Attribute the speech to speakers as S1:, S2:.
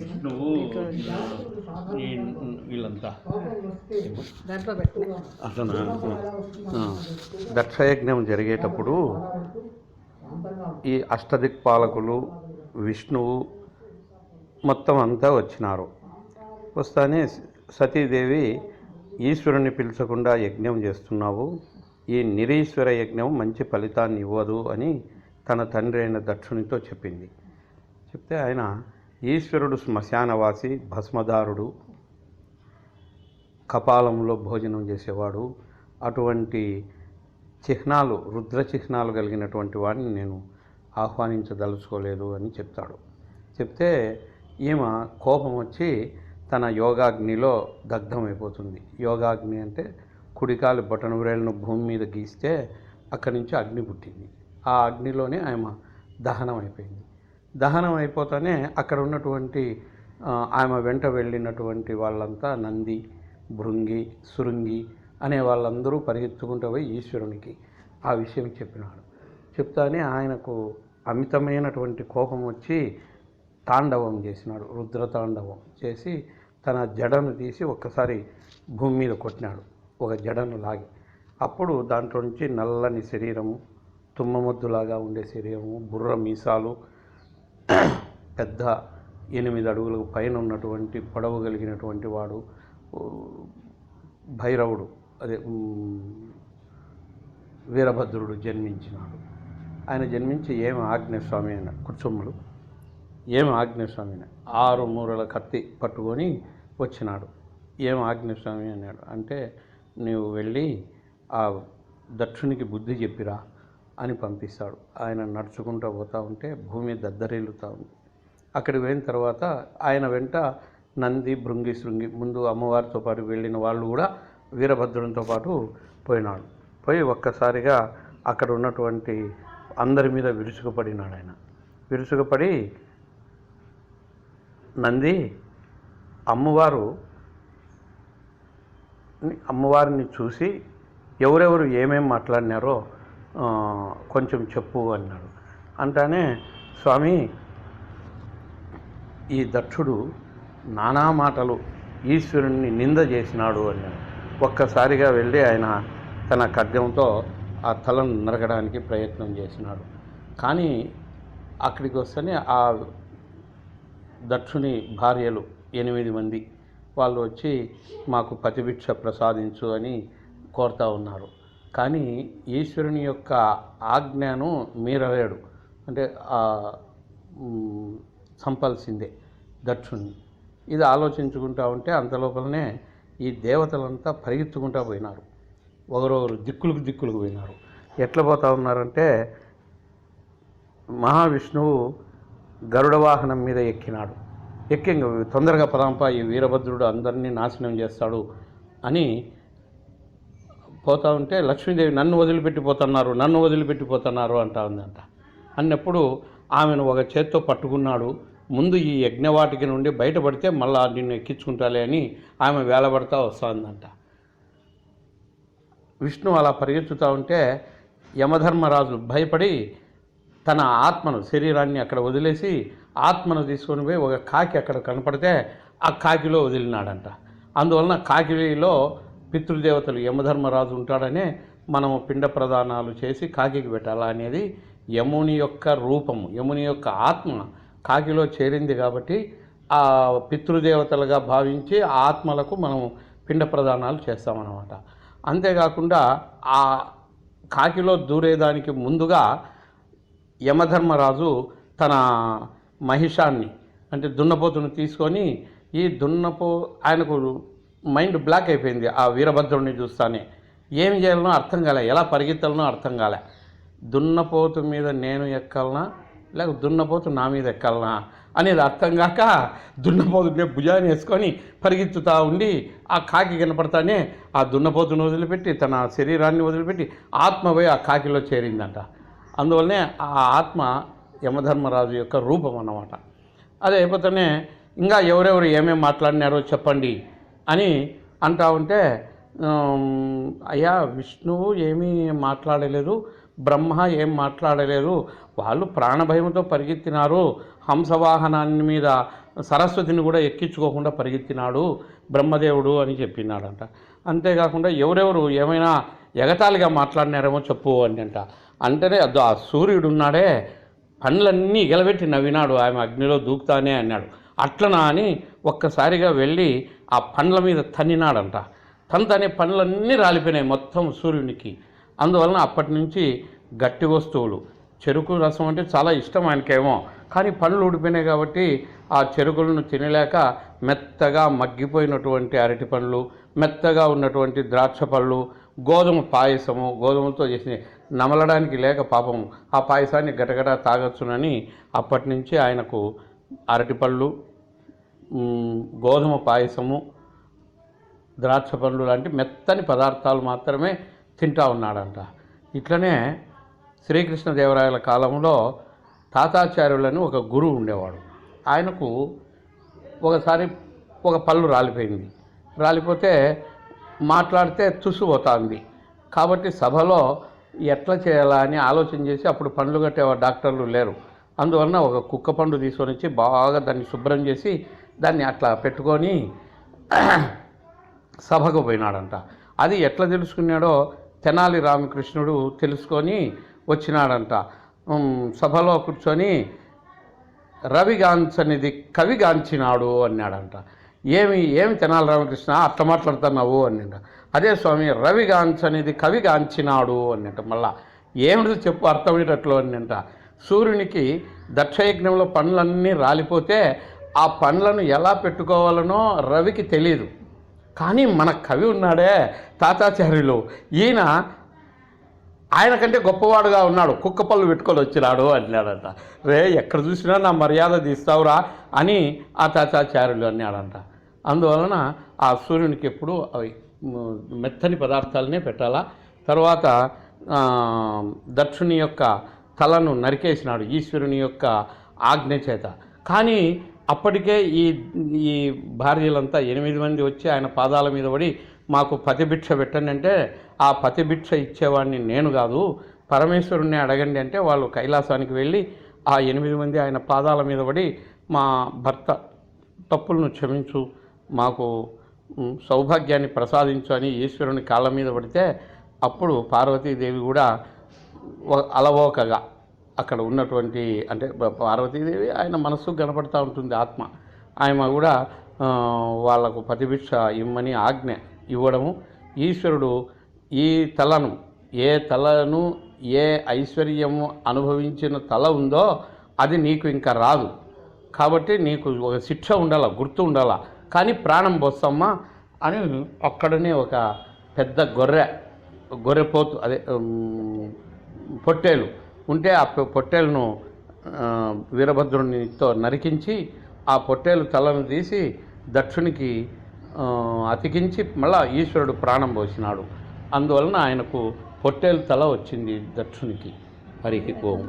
S1: విష్ణువు వీళ్ళంతా. అతను దక్షయజ్ఞం జరిగేటప్పుడు ఈ అష్టదిక్పాలకులు విష్ణువు మొత్తం అంతా వచ్చినారు. వస్తానే సతీదేవి ఈశ్వరుని పిలిచకుండా యజ్ఞం చేస్తున్నావు. ఈ నిరీశ్వర యజ్ఞం మంచి ఫలితాన్ని ఇవ్వదు అని తన తండ్రి అయిన దక్షునితో చెప్పింది. చెప్తే ఆయన ఈశ్వరుడు శ్మశానవాసి భస్మదారుడు కపాలంలో భోజనం చేసేవాడు. అటువంటి చిహ్నాలు రుద్ర చిహ్నాలు కలిగినటువంటి వాడిని నేను ఆహ్వానించదలుచుకోలేదు అని చెప్తాడు. చెప్తే ఈమె కోపం వచ్చి తన యోగాగ్నిలో దగ్ధమైపోతుంది. యోగాగ్ని అంటే కుడికాలు బొటన వ్రేళ్ళను భూమి మీద గీస్తే అక్కడి నుంచి అగ్ని పుట్టింది. ఆ అగ్నిలోనే ఆమె దహనం అయిపోయింది దహనం అయిపోతానే అక్కడ ఉన్నటువంటి ఆమె వెంట వెళ్ళినటువంటి వాళ్ళంతా నంది భృంగి సురుంగి అనే వాళ్ళందరూ పరిగెత్తుకుంటూ పోయి ఈశ్వరునికి ఆ విషయం చెప్పినాడు. చెప్తానే ఆయనకు అమితమైనటువంటి కోపం వచ్చి తాండవం చేసినాడు రుద్ర తాండవం చేసి తన జడను తీసి ఒక్కసారి భూమి మీద కొట్టినాడు ఒక జడను లాగి. అప్పుడు దాంట్లో నుంచి నల్లని శరీరము తుమ్మమొద్దులాగా ఉండే శరీరము బుర్ర మీసాలు పెద్ద ఎనిమిది అడుగులకు పైన ఉన్నటువంటి పొడవు కలిగినటువంటి వాడు భైరవుడు అదే వీరభద్రుడు జన్మించినాడు. ఆయన జన్మించి ఏమి ఆగ్నేయస్వామి అయిన కుర్చుమ్మలు ఏమి ఆగ్నేయస్వామి అయిన ఆరు మూరల కత్తి పట్టుకొని వచ్చినాడు. ఏం ఆగ్నేయస్వామి అన్నాడు అంటే నీవు వెళ్ళి ఆ దక్షునికి బుద్ధి చెప్పిరా అని పంపిస్తాడు. ఆయన నడుచుకుంటూ పోతూ ఉంటే భూమి దద్దరిల్లుతూ ఉంది. అక్కడికి పోయిన తర్వాత ఆయన వెంట నంది భృంగి శృంగి ముందు అమ్మవారితో పాటు వెళ్ళిన వాళ్ళు కూడా వీరభద్రునితో పాటు పోయినాడు పోయి ఒక్కసారిగా అక్కడ ఉన్నటువంటి అందరి మీద విరుసుకుపడినాడు ఆయన. విరుసుకుపడి నంది అమ్మవారు అమ్మవారిని చూసి ఎవరెవరు ఏమేమి మాట్లాడినారో కొంచెం చెప్పు అన్నాడు. అంటానే స్వామి ఈ దక్షుడు నానా మాటలు ఈశ్వరుణ్ణి నింద చేసినాడు అన్నాడు. ఒక్కసారిగా వెళ్ళి ఆయన తన ఖడ్గంతో ఆ తలను నరగడానికి ప్రయత్నం చేసినాడు. కానీ అక్కడికి వస్తేనే ఆ దక్షుని భార్యలు ఎనిమిది మంది వాళ్ళు వచ్చి మాకు పతిభిక్ష ప్రసాదించు అని కోరుతా ఉన్నారు. కానీ ఈశ్వరుని యొక్క ఆజ్ఞను మీరలేడు అంటే చంపాల్సిందే దక్షుణ్ణి. ఇది ఆలోచించుకుంటా ఉంటే అంతలోపలనే ఈ దేవతలంతా పరిగెత్తుకుంటా పోయినారు. ఒకరొకరు దిక్కులకు దిక్కులకు పోయినారు. ఎట్లా పోతా ఉన్నారంటే మహావిష్ణువు గరుడ వాహనం మీద ఎక్కినాడు. ఎక్కి తొందరగా పదాంప ఈ వీరభద్రుడు అందరినీ నాశనం చేస్తాడు అని పోతా ఉంటే లక్ష్మీదేవి నన్ను వదిలిపెట్టిపోతున్నారు నన్ను వదిలిపెట్టిపోతున్నారు అంటా ఉందంట. అన్నప్పుడు ఆమెను ఒక చేత్తో పట్టుకున్నాడు. ముందు ఈ యజ్ఞవాటికి నుండి బయటపడితే మళ్ళా నిన్ను ఎక్కించుకుంటాలే అని ఆమె వేలబడతా వస్తుందంట. విష్ణు అలా పరిగెత్తుతూ ఉంటే యమధర్మరాజు భయపడి తన ఆత్మను శరీరాన్ని అక్కడ వదిలేసి ఆత్మను తీసుకొని పోయి ఒక కాకి అక్కడ కనపడితే ఆ కాకిలో వదిలినాడంట. అందువలన కాకిలో పితృదేవతలు యమధర్మరాజు ఉంటాడనే మనము పిండ ప్రదానాలు చేసి కాకికి పెట్టాలా అనేది యముని యొక్క రూపము యముని యొక్క ఆత్మ కాకిలో చేరింది కాబట్టి ఆ పితృదేవతలుగా భావించి ఆ ఆత్మలకు మనం పిండ ప్రదానాలు చేస్తామన్నమాట. అంతేకాకుండా ఆ కాకిలో దూరేదానికి ముందుగా యమధర్మరాజు తన మహిషాన్ని అంటే దున్నపోతును తీసుకొని ఈ దున్నపో ఆయనకు మైండ్ బ్లాక్ అయిపోయింది ఆ వీరభద్రుడిని చూస్తానే. ఏం చేయాలనో అర్థం కాలే. ఎలా పరిగెత్తాలనో అర్థం కాలే. దున్నపోతు మీద నేను ఎక్కాలనా? లేక దున్నపోతు నా మీద ఎక్కాలనా? అనేది అర్థం కాక దున్నపోతు భుజాన్ని వేసుకొని పరిగెత్తుతూ ఉండి ఆ కాకి కనపడతానే ఆ దున్నపోతును వదిలిపెట్టి తన శరీరాన్ని వదిలిపెట్టి ఆత్మ పోయి ఆ కాకిలో చేరిందంట. అందువల్లనే ఆ ఆత్మ యమధర్మరాజు యొక్క రూపం అన్నమాట. అదే అయిపోతేనే ఇంకా ఎవరెవరు ఏమేమి మాట్లాడినారో చెప్పండి. అని అంటా ఉంటే అయ్యా విష్ణువు ఏమీ మాట్లాడలేదు బ్రహ్మ ఏం మాట్లాడలేదు వాళ్ళు ప్రాణభయంతో పరిగెత్తినారు హంసవాహనాన్ని మీద సరస్వతిని కూడా ఎక్కించుకోకుండా పరిగెత్తినాడు బ్రహ్మదేవుడు అని చెప్పినాడంట. అంతేకాకుండా ఎవరెవరు ఏమైనా ఎగతాళిగా మాట్లాడినారేమో చెప్పు అని అంట. అంటేనే అదో ఆ సూర్యుడు ఉన్నాడే పండ్లన్నీ ఎగలబెట్టి నవ్వినాడు ఆమె అగ్నిలో దూకుతానే అన్నాడు. అట్లనా అని ఒక్కసారిగా వెళ్ళి ఆ పండ్ల మీద తన్నినాడంట. తనతనే పండ్లన్నీ రాలిపోయినాయి మొత్తం సూర్యునికి. అందువలన అప్పటి నుంచి గట్టి వస్తువులు. చెరుకు రసం అంటే చాలా ఇష్టం ఆయనకేమో. కానీ పండ్లు ఊడిపోయినాయి కాబట్టి ఆ చెరుకులను తినలేక మెత్తగా మగ్గిపోయినటువంటి అరటి పండ్లు మెత్తగా ఉన్నటువంటి ద్రాక్ష పళ్ళు గోధుమ పాయసము గోధుమలతో చేసిన నమలడానికి లేక పాపం ఆ పాయసాన్ని గటగట తాగొచ్చునని అప్పటి నుంచి ఆయనకు అరటిపళ్ళు గోధుమ పాయసము ద్రాక్ష పండ్లు లాంటి మెత్తని పదార్థాలు మాత్రమే తింటా ఉన్నాడంట. ఇట్లనే శ్రీకృష్ణదేవరాయల కాలంలో తాతాచార్యులని ఒక గురువు ఉండేవాడు. ఆయనకు ఒకసారి ఒక పళ్ళు రాలిపోయింది. రాలిపోతే మాట్లాడితే తుసిపోతుంది కాబట్టి సభలో ఎట్లా చేయాలా అని ఆలోచన చేసి అప్పుడు పండ్లు కట్టే డాక్టర్లు లేరు. అందువలన ఒక కుక్క పండు తీసుకొని వచ్చి బాగా దాన్ని శుభ్రం చేసి దాన్ని అట్లా పెట్టుకొని సభకు పోయినాడంట. అది ఎట్లా తెలుసుకున్నాడో తెనాలి రామకృష్ణుడు తెలుసుకొని వచ్చినాడంట. సభలో కూర్చొని రవిగాంచనిది కవిగాంచినాడు అన్నాడంట. ఏమి ఏమి తెనాలి రామకృష్ణ అట్లా మాట్లాడుతున్నావు అన్నాడ అదే స్వామి రవిగాంచనిది కవిగాంచినాడు అన్నట మళ్ళా ఏమిటి చెప్పు అర్థమయ్యేటట్లు అన్నంట సూర్యునికి దక్షయజ్ఞంలో పనులన్నీ రాలిపోతే ఆ పండ్లను ఎలా పెట్టుకోవాలనో రవికి తెలియదు కానీ మన కవి ఉన్నాడే తాతాచార్యులు. ఈయన ఆయన కంటే గొప్పవాడుగా ఉన్నాడు. కుక్క పళ్ళు పెట్టుకొని వచ్చినాడు అన్నాడంట. రే ఎక్కడ చూసినా నా మర్యాద తీస్తావురా అని ఆ తాతాచార్యులు అన్నాడంట. అందువలన ఆ సూర్యునికి ఎప్పుడు అవి మెత్తని పదార్థాలనే పెట్టాలా. తర్వాత దక్షుని యొక్క తలను నరికేసినాడు ఈశ్వరుని యొక్క ఆజ్ఞ చేత. కానీ అప్పటికే ఈ ఈ భార్యలంతా ఎనిమిది మంది వచ్చి ఆయన పాదాల మీద పడి మాకు పతిభిక్ష పెట్టండి అంటే ఆ పతిభిక్ష ఇచ్చేవాడిని నేను కాదు పరమేశ్వరుణ్ణి అడగండి అంటే వాళ్ళు కైలాసానికి వెళ్ళి ఆ ఎనిమిది మంది ఆయన పాదాల మీద పడి మా భర్త తప్పులను క్షమించు మాకు సౌభాగ్యాన్ని ప్రసాదించు అని ఈశ్వరుని కాళ్ళ మీద పడితే అప్పుడు పార్వతీదేవి కూడా అలవోకగా. అక్కడ ఉన్నటువంటి అంటే పార్వతీదేవి ఆయన మనస్సు కనపడతా ఉంటుంది ఆత్మ. ఆయన కూడా వాళ్ళకు వాళ్ళకు ప్రతిభిక్ష ఇమ్మని ఆజ్ఞ ఇవ్వడము. ఈశ్వరుడు ఈ తలను ఏ తలను ఏ ఐశ్వర్యము అనుభవించిన తల ఉందో అది నీకు ఇంకా రాదు. కాబట్టి నీకు ఒక శిక్ష ఉండాల గుర్తు ఉండాల. కానీ ప్రాణం పోస్తామ్మా అని అక్కడనే ఒక పెద్ద గొర్రె గొర్రెపోతు అదే పొట్టేలు ఉంటే ఆ పొట్టేలను వీరభద్రునితో నరికించి ఆ పొట్టేలు తలను తీసి దక్షునికి అతికించి మళ్ళా ఈశ్వరుడు ప్రాణం పోసినాడు. అందువలన ఆయనకు పొట్టేలు తల వచ్చింది దక్షునికి. హరికి ఓం.